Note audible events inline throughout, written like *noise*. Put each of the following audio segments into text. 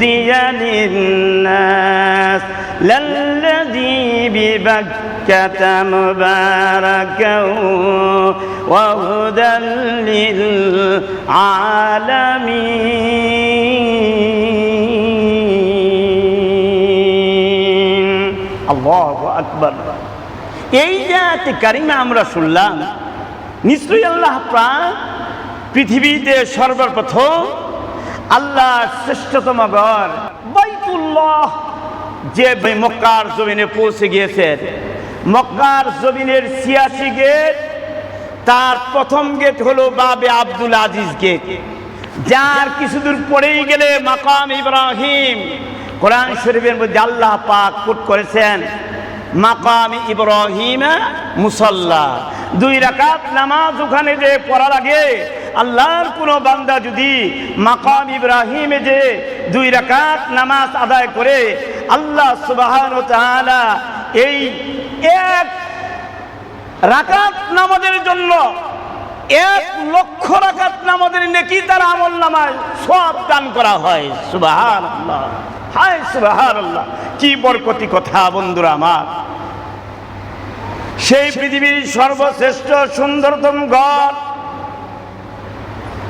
هدي للناس للذي ببكة مباركا وهدى للعالمين الله أكبر এই যে আয়াতে কারিমা আমরা শুনলাম নিশ্চয়ই আল্লাহ প্রাণ পৃথিবীতে সর্বপ্রথম আল্লাহ শ্রেষ্ঠতম ঘর। বাইতুল্লাহ, যে মক্কার জমিনে পৌঁছে গিয়েছেন মক্কার জমিনের ছিয়াশি গেট, তার প্রথম গেট হলো বাবে আব্দুল আজিজ গেট। যার কিছুদূর পরেই গেলে মাকাম ইব্রাহিম। কোরআন শরীফের মধ্যে আল্লাহ পাক কুট করেছেন, মাকাম ইব্রাহিম মুসল্লা। দুই রাকাত নামাজ ওখানে যে পড়া লাগে আল্লাহর কোনো বান্দা যদি মাকাম ইব্রাহিমে যে দুই রাকাত নামাজ আদায় করে, আল্লাহ সুবাহান এই এক রাকাত নামাজের জন্য এক লক্ষ রাকাত নামাজের নেকি তার আমল নামায় সব দান করা হয়। সুবাহান আল্লাহ হায় সুবাহান আল্লাহ কি বরকতি কথা বন্ধুরা আমার। সেই পৃথিবীর সর্বশ্রেষ্ঠ সুন্দরতম ঘর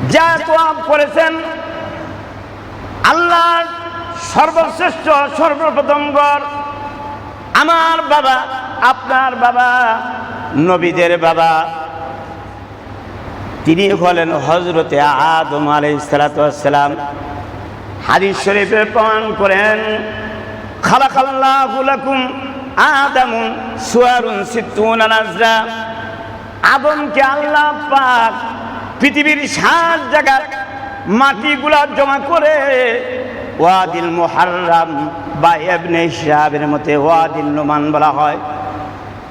যা তোয়াব করেছেন, আল্লাহর সর্বশ্রেষ্ঠ সর্বপ্রথম ঘর আমার বাবা, আপনার বাবা, নবীদের বাবা। তিনি হলেন হজরতে আদম আলাই সালাতাম হাদিস শরীফে প্রমাণ করেন খালাকাল্লাহুলাকুম আদামুন সুয়ারুন নাজরা আদমকে আল্লাহ পাক পৃথিবীর সাত জায়গার মাটিগুলা জমা করে ওয়াদিল মুহাররাম বা এবনে হিসাবের মতে ওয়াদিল নোমান বলা হয়।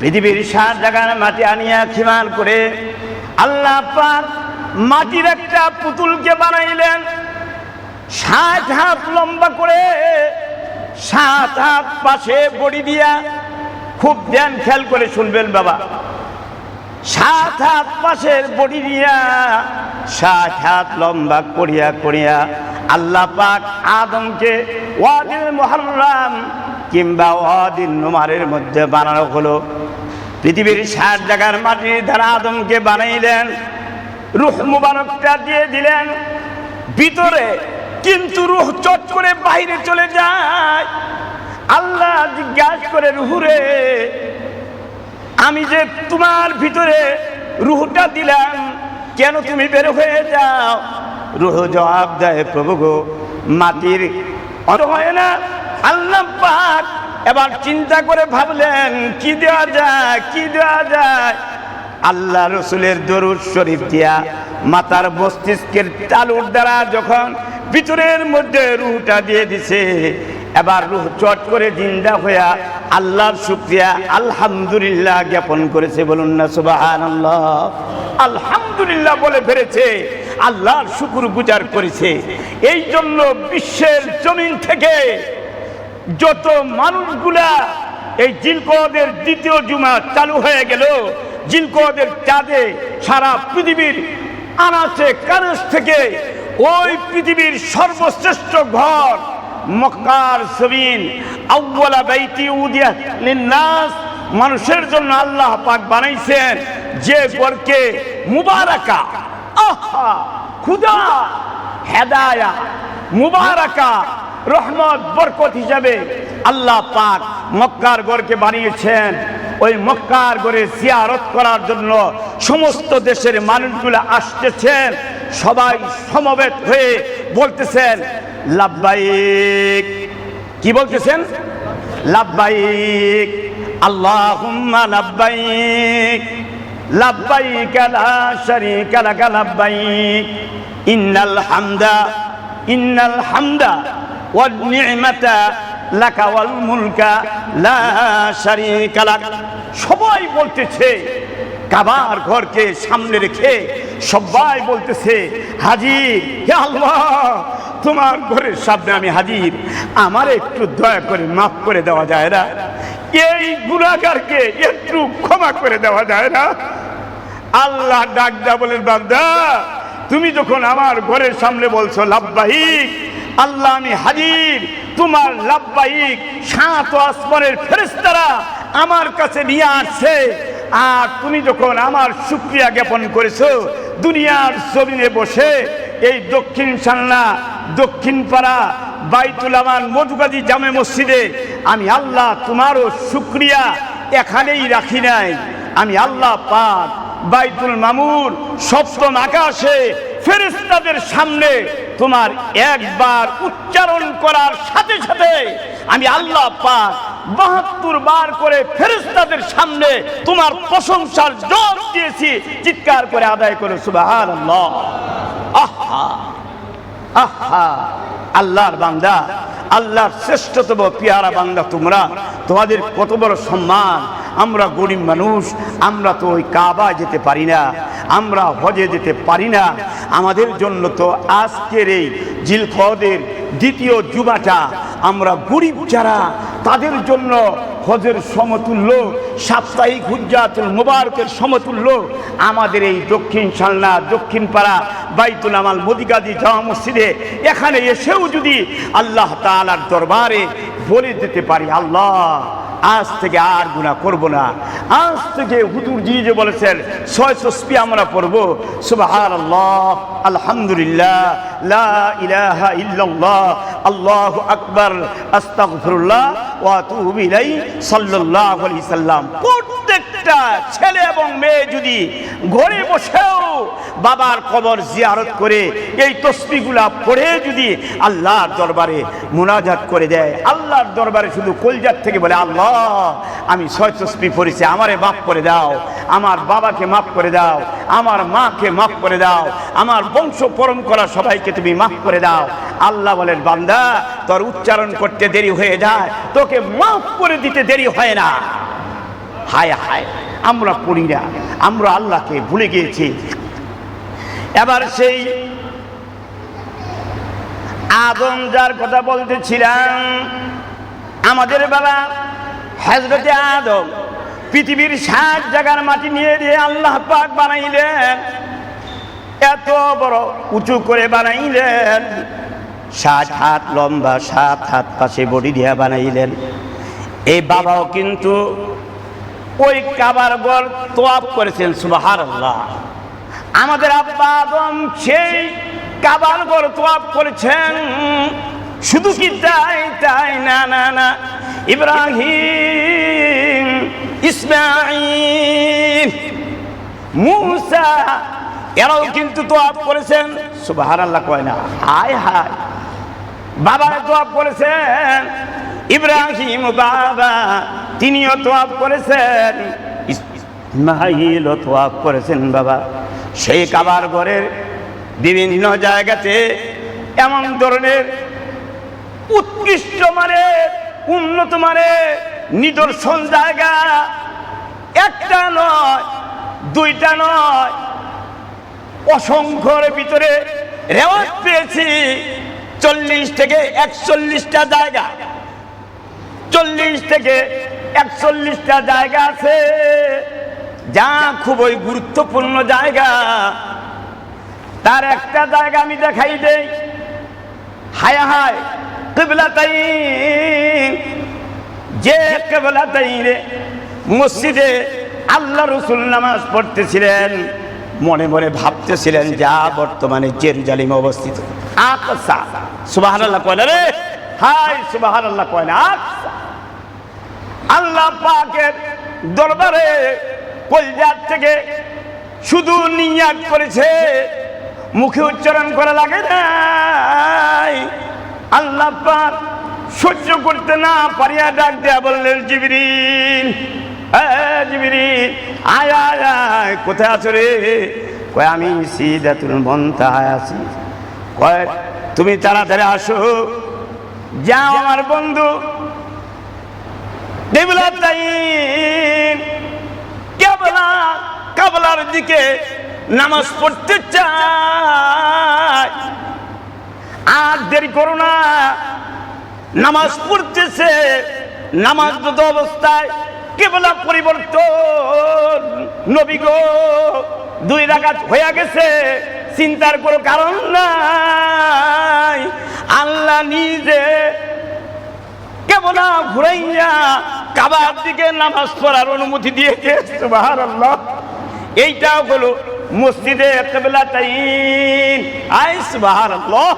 পৃথিবীর সাত জায়গার মাটি আনিয়া খিমাল করে আল্লাহ পাক মাটির একটা পুতুলকে বানাইলেন। সাত হাত লম্বা করে সাত হাত পাশে বড়ি দিয়া খুব ধ্যান খেয়াল করে শুনবেন বাবা। সাত হাত পাশের বডি দিয়া সাত হাত লম্বা করিয়া করিয়া আল্লাহ পাক আদমকে ওয়াদিল মোহাম্রাম কিংবা ওয়াদিন নোমারের মধ্যে বানানো হলো। পৃথিবীর ষাট জায়গার মাটির ধারা আদমকে বানাইলেন, রুহ মুবারকটা দিয়ে দিলেন। ভিতরে কিন্তু রুহ চট করে বাইরে চলে যায়। আল্লাহ জিজ্ঞাসা করে, রুহুরে আমি যে তোমার ভিতরে রুহটা দিলাম, কেন তুমি বের হয়ে যাও? রুহ জবাব দেয়, প্রভু গো, মাটির অত হয় না। আল্লাহ পাক এবার চিন্তা করে ভাবলেন, কি দেওয়া যায়, কি দেওয়া যায়? আল্লাহ রসুলের দরুদ শরীফ দিয়া মাতার মস্তিষ্কের তালুর দ্বারা যখন ভিতরের মধ্যে রুহটা দিয়ে দিছে এবার রুহ চট করে জিন্দা হইয়া আল্লাহর শুক্রিয়া আলহামদুলিল্লাহ জ্ঞাপন করেছে বলুন না সুবাহান আলহামদুলিল্লাহ বলে ফেলেছে, আল্লাহর শুকুর গুজার করেছে। এই জন্য বিশ্বের জমিন থেকে যত মানুষগুলা এই জিলকদের দ্বিতীয় জুমা চালু হয়ে গেল, জিলকদের চাঁদে সারা পৃথিবীর আনাচে কারস থেকে ওই পৃথিবীর সর্বশ্রেষ্ঠ ঘর মক্কার জমিন। আউ্বালা বাইতি উদিয়া লিন্নাস। মানুষের জন্য আল্লাহ পাক বানাইছেন যে গরকে মুবারাকা। আহা, খুদা, হেদায়া, মুবারাকা, রহমত, বরকত হিসাবে আল্লাহ পাক মক্কার গড়কে বানিয়েছেন। ওই মক্কার গড়ে জিয়ারত করার জন্য সমস্ত দেশের মানুষগুলো আসতেছেন। সবাই সমবেত হয়ে বলতেছেন লাভবাইক কি বলতেছেন? লাভবাইক আল্লাহুম্মা লাভবাইক লাভবাইক লা শারীকা লাকা লাভবাইক ইন্নাল হামদা ইন্নাল হামদা ওয়ান নি'মাতা লাকা ওয়াল মুলকা লা শারীকা লাক। সবাই বলতেছে, কাবার ঘরকে সামনে রেখে সবাই বলতেছে, হাজির, হে আল্লাহ, তোমার ঘরের সামনে আমি হাজির। আমার একটু দয়া করে মাফ করে দেওয়া যায় না। এই গুণাগারকে একটু ক্ষমা করে দেওয়া যায় না। আল্লাহ ডাক দা বলেন, বান্দা, তুমি যখন আমার ঘরের সামনে বলছো, লাভবাহিক, আল্লাহ আমি হাজির। তোমার লাভবাহিক সাত আসমানের ফেরেস্তারা আমার কাছে নিয়ে আসছে। আর তুমি যখন আমার সুক্রিয়া জ্ঞাপন করেছ দুনিয়ার জমিনে বসে এই দক্ষিণ সান্না, দক্ষিণ পাড়া, বাইতুল আমান মধুকাদি জামে মসজিদে আমি আল্লাহ তোমারও শুক্রিয়া এখানেই রাখি নাই। আমি আল্লাহ পাক বাইতুল মামুর সপ্তম আকাশে ফেরেস্তাদের সামনে তোমার একবার উচ্চারণ করার সাথে সাথে আমি আল্লাহ পাক বাহাত্তর বার করে ফেরেস্তাদের সামনে তোমার প্রশংসার জব দিয়েছি, চিৎকার করে আদায় করে সুবাহান আহা আহা, আল্লাহর বান্দা, আল্লাহর শ্রেষ্ঠতম পিয়ারা বান্দা তোমরা, তোমাদের কত বড় সম্মান আমরা গরিব মানুষ, আমরা তো ওই কাবা যেতে পারি না, আমরা হজে যেতে পারি না। আমাদের জন্য তো আজকের এই জিলখদের দ্বিতীয় জুমাটা আমরা গরিব যারা, তাদের জন্য হজের সমতুল্য, সাপ্তাহিক হুজ্জাতুল মুবারকের সমতুল্য। আমাদের এই দক্ষিণ সালনা দক্ষিণ পাড়া, বাইতুল আমাল, মদিগাদি জামা মসজিদে এখানে এসেও যদি আল্লাহ তাআলার দরবারে বলে দিতে পারি, আল্লাহ আজ থেকে আর গুণা করব না। আজ থেকে হুতুরজি যে বলেছেন ছয় সস্পি আমরা পড়ব। সুবাহার আল্লাহ আলহামদুলিল্লাহ, লা ইলাহা ইল্লাল্লাহ, আল্লাহ আকবার, আস্তাগফিরুল্লাহ ওয়া আতুবু ইলাইহি সাল্লাল্লাহু আলাইহি সাল্লাম। প্রত্যেকটা ছেলে এবং মেয়ে যদি ঘরে বসেও বাবার কবর জিয়ারত করে, এই তসবিগুলা পড়ে যদি আল্লাহর দরবারে মোনাজাত করে দেয়, আল্লাহর দরবারে শুধু কলজার থেকে বলে, আল্লাহ, আমি ছয় তসবি পড়েছি, আমারে মাফ করে দাও, আমার বাবাকে মাফ করে দাও, আমার মাকে মাফ করে দাও, আমার বংশ পরম্পরা সবাইকে তুমি মাফ করে দাও। আল্লাহ বলেন, বান্দা, তোর উচ্চারণ করতে দেরি হয়ে যায়, তোকে মাফ করে দিতে দেরি হয় না। হায় হায়, আমরা পড়ি না আমরা আল্লাহকে ভুলে গিয়েছি। এবার সেই আদম যার কথা বলতেছিলাম, আমাদের বাবা হজরতে আদম পৃথিবীর সাত জায়গার মাটি নিয়ে দিয়ে আল্লাহ পাক বানাইলেন। এত বড় উঁচু করে বানাইলেন। সাত হাত লম্বা, সাত হাত পাশে বডি দিয়া বানাইলেন। এই বাবাও কিন্তু ওই কাবার গড় তোয়াব করেছেন সুবাহার আল্লাহ আমাদের আব্বা আদম সেই কাবার গড় তোয়াব করেছেন। শুধু কি তাই তাই না না না। ইব্রাহিম ইসমাইল মুসা, এরাও কিন্তু তোয়াব করেছেন। সুবাহার আল্লাহ কয় না, হায় হায়। বাবা তোয়াব করেছেন। ইব্রাহিম বাবা, তিনিও তোয়াব করেছেন। ইসমাইলও তোয়াব করেছেন বাবা। সেই কাবার ঘরের বিভিন্ন জায়গাতে এমন ধরনের উৎকৃষ্ট মানের, উন্নত মানের নিদর্শন জায়গা একটা নয়, দুইটা নয়, অসংখ্যর ভিতরে রেওয়াজ পেয়েছি। চল্লিশ থেকে একচল্লিশটা জায়গা। চল্লিশ থেকে একচল্লিশটা জায়গা আছে। যা খুবই গুরুত্বপূর্ণ জায়গা। তার একটা জায়গা আমি দেখাই দেই। হায় হায় কেবলা তাই যে কেবলা তাই রে মসজিদে আল্লাহ রসুল নামাজ পড়তেছিলেন, মনে মনে ভাবতেছিলেন, যা বর্তমানে জেরুজালিমে অবস্থিত। আকসা সুবাহান আল্লাহ কয় রে? হায় সুবাহান আল্লাহ কয় আকসা। আল্লাহ পাকের দরবারে কলজার থেকে শুধু নিয়াত করেছে। মুখে উচ্চারণ করা লাগে নাই। আল্লাহ পাক সহ্য করতে না পারিয়া ডাক দেয়া বললেন, জিবিরিল জিবিরিল, আয় আয় আয়, কোথায় আছো রে? কয়, আমি সিদাতুল মন্তায় আছি। কয়, তুমি তাড়াতাড়ি আসো। যাও আমার বন্ধু কাবলার দিকে নামাজ পড়তে চায়। আর দেরি করো না, নামাজ পড়তেছে নামাজ অবস্থায় কেবলা পরিবর্তন। নবী গো, দুই রাগাত হয়ে গেছে, চিন্তার কোনো কারণ নাই। আল্লাহ নিজে কেবলা ঘুরাইয়া কাবার দিকে নামাজ পড়ার অনুমতি দিয়েছে সুবহানাল্লাহ। এইটাও হলো মসজিদে কেবলা তাইন। আই সুবহানাল্লাহ।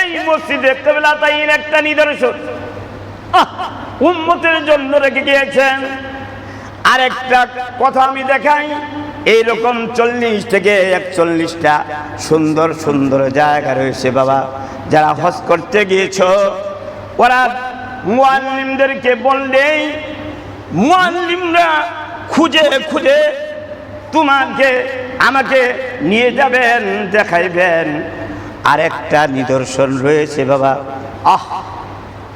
এই মসজিদে কেবলা তাইন একটা নিদর্শন। আহ, উম্মতের জন্য রেখে গিয়েছেন। আরেকটা কথা আমি দেখাই এইরকম চল্লিশ থেকে একচল্লিশটা সুন্দর সুন্দর জায়গা রয়েছে বাবা। যারা হজ করতে গিয়েছ ওরা মুয়াল্লিমদেরকে বললেই মুয়াল্লিমরা খুঁজে খুঁজে তোমাকে, আমাকে নিয়ে যাবেন, দেখাইবেন। আরেকটা নিদর্শন রয়েছে বাবা। আহ,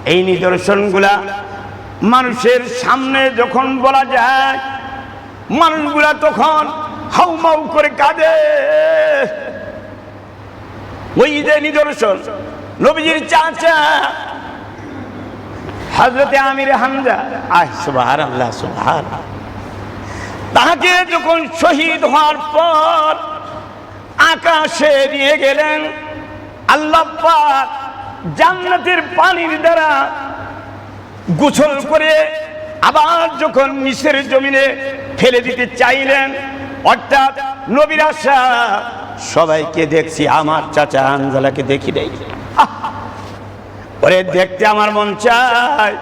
এই নিদর্শনগুলা মানুষের সামনে যখন বলা যায়, মানুষগুলা তখন হাউমাউ করে কাঁদে। ওই যে নিদর্শন, নবীজির চাচা হজরতে আমির হামজা আহ সুবাহার আল্লাহ সুবাহার তাহাকে যখন শহীদ হওয়ার পর আকাশে নিয়ে গেলেন, আল্লাহ জান্নাতের পানির দ্বারা গোসল করে আবার যখন নিচের জমিনে ফেলে দিতে চাইলেন, অর্থাৎ নবীর আশা, সবাইকে দেখছি, আমার চাচা আঞ্জালাকে দেখি নেই! ওরে দেখতে আমার মন চায়।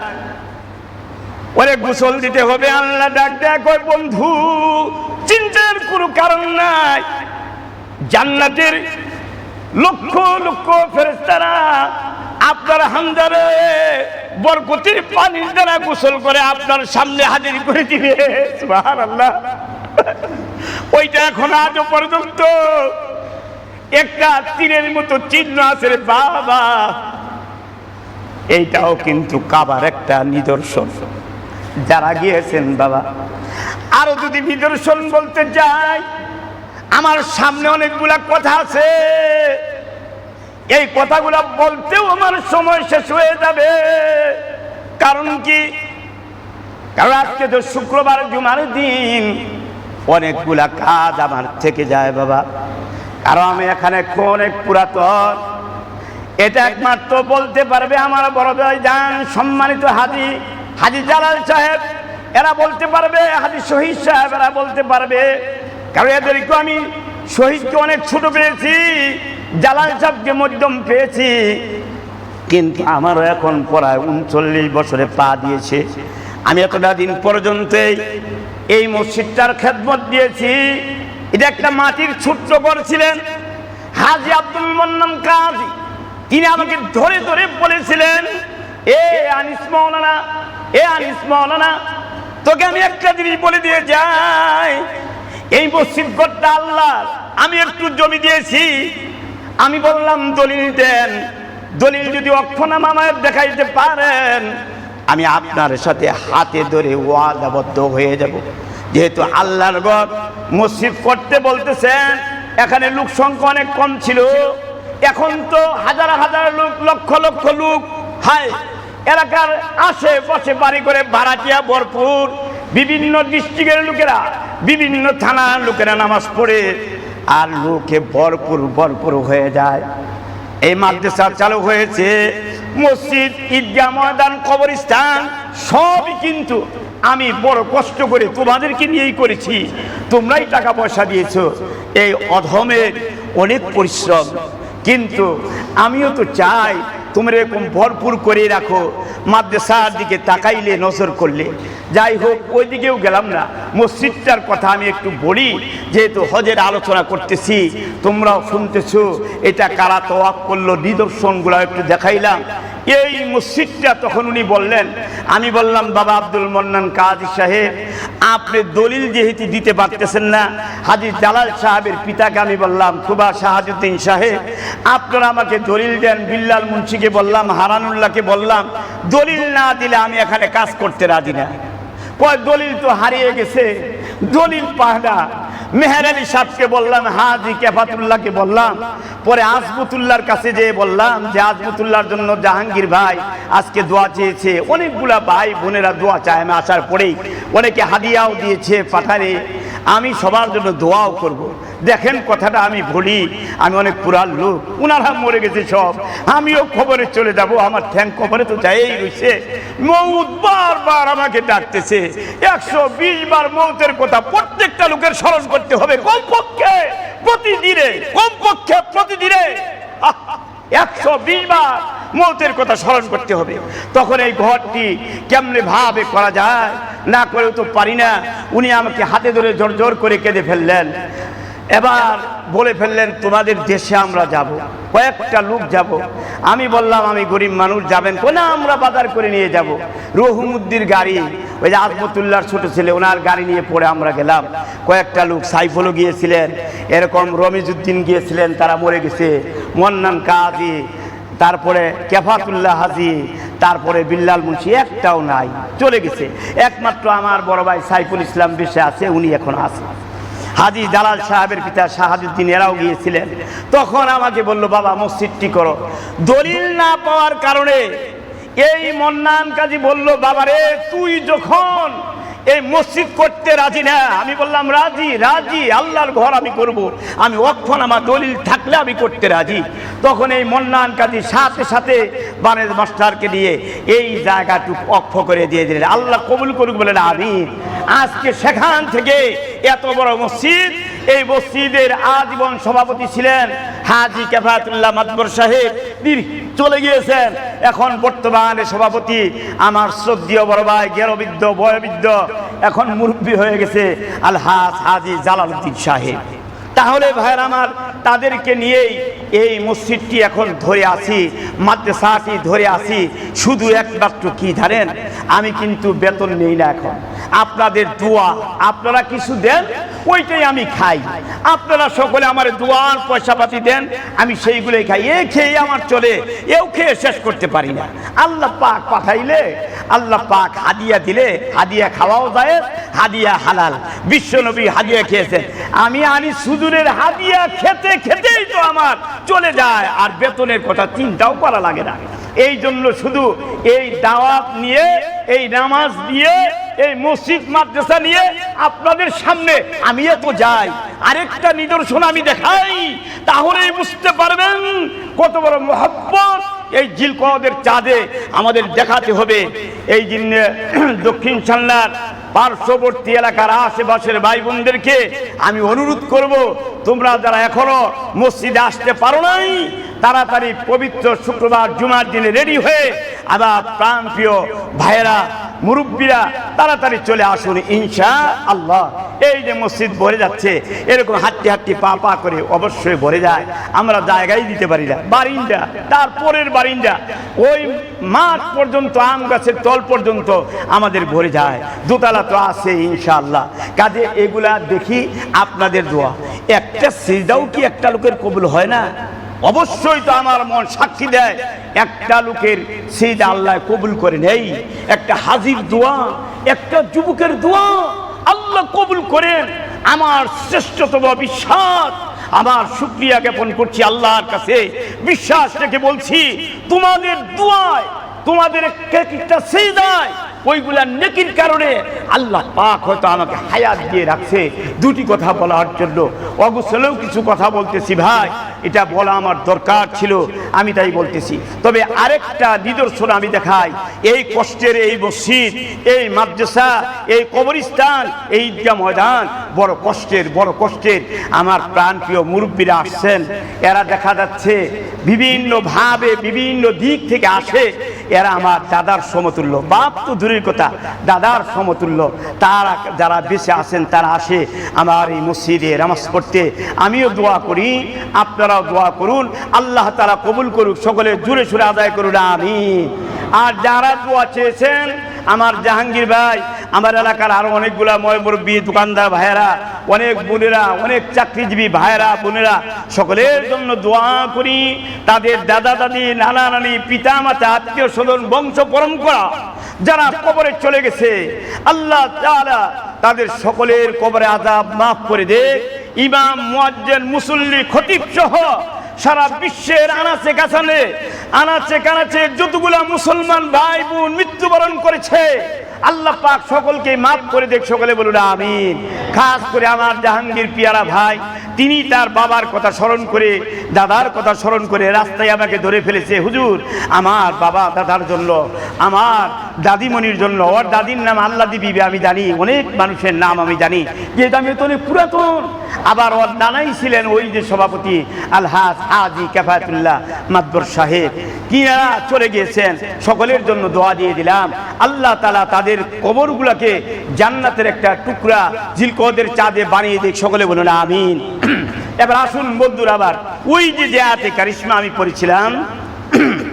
ওরে গোসল দিতে হবে, আল্লাহ ডাক দেখ বন্ধু, চিন্তার কোনো কারণ নাই। জান্নাতের লক্ষ লক্ষ ফেরেস্তারা আপনার হামদারে বরকতির পানির দ্বারা গোসল করে আপনার সামনে হাজির করে দিবে। সুবহানাল্লাহ। ওইটা এখন আজও পর্যন্ত একটা তীরের মতো চিহ্ন আছে বাবা। এইটাও কিন্তু কাবার একটা নিদর্শন। যারা গিয়েছেন বাবা, আরও যদি নিদর্শন বলতে যাই, আমার সামনে অনেকগুলা কথা আছে। এই কথাগুলো বলতেও আমার সময় শেষ হয়ে যাবে। কারণ কি? কারণ আজকে তো শুক্রবার, জুমার দিন। অনেকগুলা কাজ আমার থেকে যায় বাবা। কারণ আমি এখানে অনেক পুরাতন এটা একমাত্র বলতে পারবে আমার বড় ভাই যান সম্মানিত হাজি হাজি জালাল সাহেব। এরা বলতে পারবে, হাজি শহীদ সাহেব এরা বলতে পারবে। কারণ এদেরকে আমি শহীদকে অনেক ছোট পেয়েছি, জালাল সাহেবকে মধ্যম পেয়েছি। কিন্তু আমারও এখন প্রায় উনচল্লিশ বছরে পা দিয়েছে। আমি এতটা দিন পর্যন্ত এই মসজিদটার খেদমত দিয়েছি। এটা একটা মাটির ছোট্ট ঘর ছিলেন হাজি আব্দুল মন্নাম কাজী। তিনি আমাকে ধরে ধরে বলেছিলেন, এ আনিস মৌলানা এ আনিস মৌলানা তোকে আমি একটা জিনিস বলে দিয়ে যাই। এই মসজিদ ঘরটা আল্লাহ, আমি একটু জমি দিয়েছি। আমি বললাম, দলিল দেন। দলিল যদি অক্ষণাম আমায় দেখাইতে পারেন, আমি আপনার সাথে হাতে ধরে ওয়াদাবদ্ধ হয়ে যাব। যেহেতু আল্লাহর ঘর মসজিদ করতে বলতেছেন, এখানে লোক সংখ্যা অনেক কম ছিল। এখন তো হাজার হাজার লোক, লক্ষ লক্ষ লোক, হায়, এলাকার আশেপাশে বাড়ি করে ভাড়াটিয়া ভরপুর। বিভিন্ন ডিস্ট্রিক্টের লোকেরা, বিভিন্ন থানার লোকেরা নামাজ পড়ে, আর লোকে ভরপুর ভরপুর হয়ে যায়। এই মাদ্রাসা চালু হয়েছে, মসজিদ, ঈদগাহ, ময়দান, কবরস্থান, সবই কিন্তু আমি বড় কষ্ট করে তোমাদেরকে নিয়েই করেছি। তোমরাই টাকা পয়সা দিয়েছ। এই অধমের অনেক পরিশ্রম কিন্তু আমিও তো চাই তোমরা এরকম ভরপুর করে রাখো। মাদ্রাসার দিকে তাকাইলে, নজর করলে। যাই হোক ওই দিকেও গেলাম না। মসজিদটার কথা আমি একটু বলি, যেহেতু হজের আলোচনা করতেছি, তোমরাও শুনতেছো, এটা কারা তোয়াক করল নিদর্শনগুলো একটু দেখাইলাম। এই মসজিদটা তখন উনি বললেন, আমি বললাম, বাবা আব্দুল মন্নান কাজী সাহেব, আপনি দলিল যেহেতু দিতে পারতেছেন না হাজি জালাল সাহেবের পিতাকে আমি বললাম, খুবা শাহাজুদ্দিন সাহেব, আপনারা আমাকে দলিল দেন, বিল্লাল মুন্সিকে বললাম, হারানুল্লাহকে বললাম, দলিল না দিলে আমি এখানে কাজ করতে রাজি না। কয়, দলিল তো হারিয়ে গেছে, দলিল পাহনা মেহের আলী সাহেবকে বললাম, হাজি কেফাতুল্লাহকে বললাম, পরে আজমতুল্লাহর কাছে যেয়ে বললাম যে, আজমতুল্লাহর জন্য জাহাঙ্গীর ভাই আজকে দোয়া চেয়েছে অনেকগুলা ভাই বোনেরা দোয়া চায় আমি আসার পরেই অনেকে হাদিয়াও দিয়েছে পাঠারে আমি সবার জন্য দোয়াও করব। দেখেন কথাটা আমি বলি আমি অনেক পুরান লোক, উনারা মরে গেছে সব। আমিও খবরে চলে যাব, আমার ঠ্যাং খবরে তো যাই রয়েছে মৌত বারবার আমাকে ডাকতেছে, একশো বিশ বার মৌতের কথা প্রত্যেকটা লোকের স্মরণ করতে হবে কমপক্ষে প্রতিদিনে কমপক্ষে প্রতিদিনে। একশো বিশ বার মৌতের কথা স্মরণ করতে হবে। তখন এই ঘরটি কেমনে ভাবে করা যায়? না করেও তো পারি না। উনি আমাকে হাতে ধরে জোর জোর করে কেঁদে ফেললেন। এবার বলে ফেললেন, তোমাদের দেশে আমরা যাব, কয়েকটা লোক যাব। আমি বললাম, আমি গরিব মানুষ, যাবেন কোন? আমরা বাজার করে নিয়ে যাব। রহুমুদ্দির গাড়ি, ওই যে আজমতুল্লাহর ছোট ছেলে, ওনার গাড়ি নিয়ে পড়ে আমরা গেলাম। কয়েকটা লোক সাইফুলও গিয়েছিলেন, এরকম রমিজুদ্দিন গিয়েছিলেন, তারা মরে গেছে। মন্নান কাজী, তারপরে কেফাতুল্লাহ হাজি, তারপরে বিল্লাল মুন্সি, একটাও নাই, চলে গেছে। একমাত্র আমার বড় ভাই সাইফুল ইসলাম বেশে আছে, উনি এখন আছে। হাজি দালাল সাহেবের পিতা শাহাদুদ্দিন এরাও গিয়েছিলেন। তখন আমাকে বলল, বাবা, মসজিদটি করো। দলিল না পাওয়ার কারণে এই মন্নান কাজী বলল, বাবারে, তুই যখন এই মসজিদ করতে রাজি না। আমি বললাম, রাজি রাজি, আল্লাহর ঘর আমি করব। আমি অক্ষণ আমার দলিল থাকলে আমি করতে রাজি। তখন এই মন্নান কাজী সাথে সাথে বানেজ মাস্টারকে দিয়ে এই জায়গাটুকু অক্ষ করে দিয়ে দিলেন। আল্লাহ কবুল করুক বলে না আমি আজকে সেখান থেকে এত বড় মসজিদ এই মসজিদের আজীবন সভাপতি ছিলেন হাজি কেফাতুল্লাহ মাতবর সাহেব। চলে গিয়েছেন। এখন বর্তমানে সভাপতি আমার শ্রদ্ধীয় বড় ভাই গেরবিদ্ধ বয়বৃদ্ধ, এখন মুরব্বী হয়ে গেছে আলহাজ হাজি জালালউদ্দিন সাহেব। তাহলে ভাইয়ের আমার, তাদেরকে নিয়েই এই মসজিদটি এখন ধরে আছি, মাদ্রাসাটি ধরে আছি। শুধু একমাত্র কি জানেন? আমি কিন্তু বেতন নেই না এখন। আপনাদের দোয়া, আপনারা কিছু দেন ওইটাই আমি খাই। আপনারা সকলে আমার দোয়ার পয়সা পাতি দেন, আমি সেইগুলোই খাই। এ খেয়ে আমার চলে, এও খেয়ে শেষ করতে পারি না। আল্লাহ পাক পাঠাইলে, আল্লাহ পাক হাদিয়া দিলে, হাদিয়া খাওয়াও যায় হাদিয়া হালাল। বিশ্বনবী হাদিয়া খেয়েছেন। আমি আনি সুদূরের হাদিয়া খেতে খেতেই তো আমার চলে যায়, আর বেতনের কথা চিন্তাও করা লাগে না। এই জন্য শুধু এই দাওয়াত নিয়ে, এই নামাজ দিয়ে এই মসজিদ মাদ্রাসা নিয়ে আপনাদের সামনে আমি তো যাই। আরেকটা নিদর্শন আমি দেখাই, তাহলেই বুঝতে পারবেন কত বড় মহব্বত এই জিলকদের চাঁদে আমাদের দেখাতে হবে। এই জন্য দক্ষিণ সান্নার পার্শ্ববর্তী এলাকার আশেপাশের ভাই বোনদেরকে আমি অনুরোধ করব, তোমরা যারা এখনও মসজিদে আসতে পারো নাই তাড়াতাড়ি পবিত্র শুক্রবার জুমার দিনে রেডি হয়ে আবার প্রাণপ্রিয় ভাইয়েরা, মুরব্বীরা, তাড়াতাড়ি চলে আসুন ইনশা আল্লাহ এই যে মসজিদ ভরে যাচ্ছে, এরকম হাঁটতে হাঁটতে পা পা করে অবশ্যই ভরে যায়। আমরা জায়গায় দিতে পারি না। বারিন্দা তারপরের বারিন্দা, ওই মাঠ পর্যন্ত, আম গাছের তল পর্যন্ত আমাদের ভরে যায়। দোতলা তো আছে ইনশাআল্লাহ। কাজে এগুলা দেখি আপনাদের দোয়া। একটা সিজদাও কি একটা লোকের কবুল হয় না? অবশ্যই তো আমার মন সাক্ষী দেয়। একটা লোকের সেই আল্লাহ কবুল করে নেই, একটা হাজির দোয়া, একটা যুবকের দোয়া আল্লাহ কবুল করেন। আমার শ্রেষ্ঠতম বিশ্বাস, আমার শুক্রিয়া জ্ঞাপন করছি আল্লাহর কাছে। বিশ্বাস রেখে বলছি, তোমাদের দোয়ায়, তোমাদের একটা সেই দেয় ওইগুলা নেকির কারণে আল্লাহ পাক হয়তো আমাকে হায়াত দিয়ে রাখছে। দুটি কথা বলার জন্য। অবসলেও কিছু কথা বলতেছি ভাই। এটা বলা আমার দরকার ছিল, আমি তাই বলতেছি। তবে আরেকটা নিদর্শন আমি দেখাই, এই কষ্টের এই মসজিদ, এই মাদ্রাসা, এই কবরস্থান, এই ঈদগাহ ময়দান, বড় কষ্টের বড় কষ্টের। আমার প্রাণপ্রিয় মুরব্বীরা আসছেন, এরা দেখা যাচ্ছে বিভিন্নভাবে বিভিন্ন দিক থেকে আসে, এরা আমার দাদার সমতুল্য। বাপ তো দূরের কথা, দাদার সমতুল্য। তারা যারা বেঁচে আসেন তারা আসে আমার এই মসজিদে নামাজ পড়তে। আমিও দোয়া করি আপনারাও দোয়া করুন, আল্লাহ তারা কবুল করুক, সকলে জুড়ে সুরে আদায় করুন আমি আর যারা দোয়া চেয়েছেন, আমার জাহাঙ্গীর ভাই, আমার এলাকার আরও অনেকগুলা ময়মুরব্বী দোকানদার ভাইয়েরা, অনেক বোনেরা, অনেক চাকরিজীবী ভাইয়েরা, বোনেরা, সকলের জন্য দোয়া করি। তাদের দাদা দাদি, নানা নানি পিতা মাতা আত্মীয় স্বজন, বংশ পরম্পরা, যারা কবরে চলে গেছে, আল্লাহ তাদের সকলের কবরে আজাব মাফ করে দে। ইমাম মুয়াজ্জেল মুসল্লি, খতিব সহ সারা বিশ্বের আনাচে কাছানে, আনাচে কানাচে যতগুলা মুসলমান ভাই বোন মৃত্যুবরণ করেছে, আল্লাহ পাক সকলকে মাফ করে দেখ সকলে বলুন, আমিন। খাস করে আমার জাহাঙ্গীর পিয়ারা ভাই, তিনি তার বাবার কথা স্মরণ করে, দাদার কথা স্মরণ করে রাস্তায় আমাকে ধরে ফেলেছে। হুজুর, আমার বাবা দাদার জন্য, আমার দাদিমণির জন্য, ওর দাদির নাম আল্লাহ দিবি আমি জানি, অনেক মানুষের নাম আমি জানি, যেহেতু আমি তো অনেক পুরাতন। আবার ওর নানাই ছিলেন ওই যে সভাপতি আলহাজ আজি কেফায়তুল্লাহ মাদবর সাহেব। কিনারা চলে গিয়েছেন, সকলের জন্য দোয়া দিয়ে দিলাম। আল্লাহ তালা তাদের কবরগুলোকে জান্নাতের একটা টুকরা ঝিলকদের চাঁদে বানিয়ে দিক, সকলে বলুন আমিন। *clears throat* এবার আসুন বন্ধুর, আবার ওই যে যে আয়াতে কারিশমা আমি পড়েছিলাম *clears throat*